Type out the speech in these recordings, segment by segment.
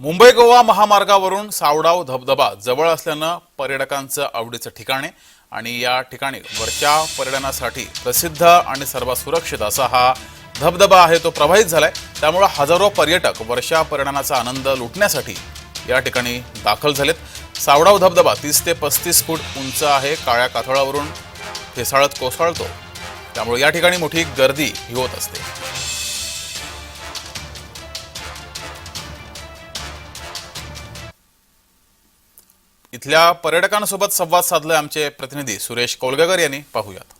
मुंबई गोवा महामार्गावरून सावडाव धबधबा जवळ असल्यानं पर्यटकांचं आवडीचं ठिकाण आहे. आणि या ठिकाणी वरच्या पर्यटनासाठी प्रसिद्ध आणि सर्वात सुरक्षित असा हा धबधबा आहे तो प्रभावित झालाय. त्यामुळं हजारो पर्यटक वर्षा पर्यटनाचा आनंद लुटण्यासाठी या ठिकाणी दाखल झालेत. सावडाव धबधबा तीस ते पस्तीस फूट उंच आहे काळ्या काथळावरून फेसाळत कोसळतो. त्यामुळे या ठिकाणी मोठी गर्दी ही होत असते. इथल्या पर्यटकांसोबत संवाद साधले आमचे प्रतिनिधी सुरेश कोलगकर यांनी. पाहूयात.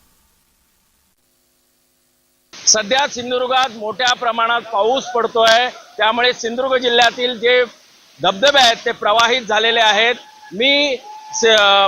सध्या सिंधुदुर्गात मोठ्या प्रमाणात पाऊस पडतोय. त्यामुळे सिंधुदुर्ग जिल्ह्यातील जे धबधबे आहेत ते प्रवाहित झालेले आहेत. मी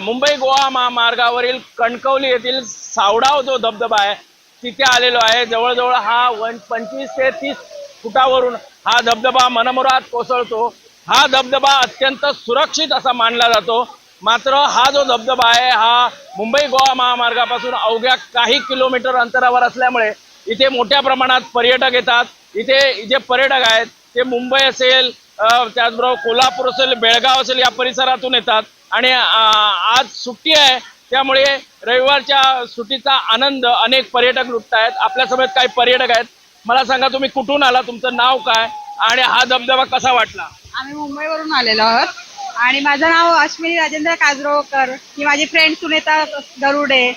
मुंबई गोवा महामार्गावरील कणकवली येथील सावडाव जो धबधबा आहे तिथे आलेलो आहे. जवळजवळ हा वन पंचवीस ते तीस फुटावरून हा धबधबा मनमुरात कोसळतो. हा धबधबा अत्यंत सुरक्षित असा मानला जातो. मात्र हा जो धबधबा आहे हा मुंबई गोवा महामार्गापासून अवघ्या काही किलोमीटर अंतरावर असल्यामुळे इथे मोठ्या प्रमाणात पर्यटक येतात. इथे जे पर्यटक आहेत ते मुंबई असेल त्याचबरोबर कोल्हापूर असेल बेळगाव असेल या परिसरातून येतात. आणि आज सुट्टी आहे त्यामुळे रविवारच्या सुट्टीचा आनंद अनेक पर्यटक लुटत आहेत आपल्यासमोर काही पर्यटक आहेत. मला सांगा तुम्ही कुठून आला? तुमचं नाव काय? आणि हा धबधबा कसा वाटला? आम्ही मुंबईवरून आलेलो आहोत. आणि माझं नाव अश्विनी राजेंद्र काजरोकर ही माझी फ्रेंड सुनेता गरुडे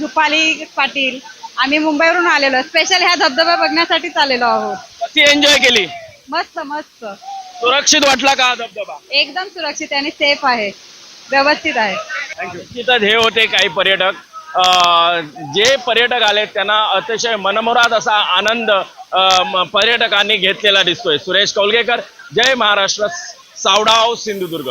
रुपाली पाटील. आम्ही मुंबईवरून आलेलो स्पेशल ह्या धबधबा बघण्यासाठीच आलेलो आहोत. कशी एन्जॉय केली? मस्त मस्त. सुरक्षित वाटला का हा धबधबा? एकदम सुरक्षित आणि सेफ आहे. व्यवस्थित आहे. निश्चितच हे होते काही पर्यटक. जे पर्यटक आले त्यांना अतिशय मनमुराद असा आनंद अं, पर्यटकांनी घेतलेला दिसतोय. सुरेश कौलगेकर जय महाराष्ट्र सावडाव सिंधुदुर्ग.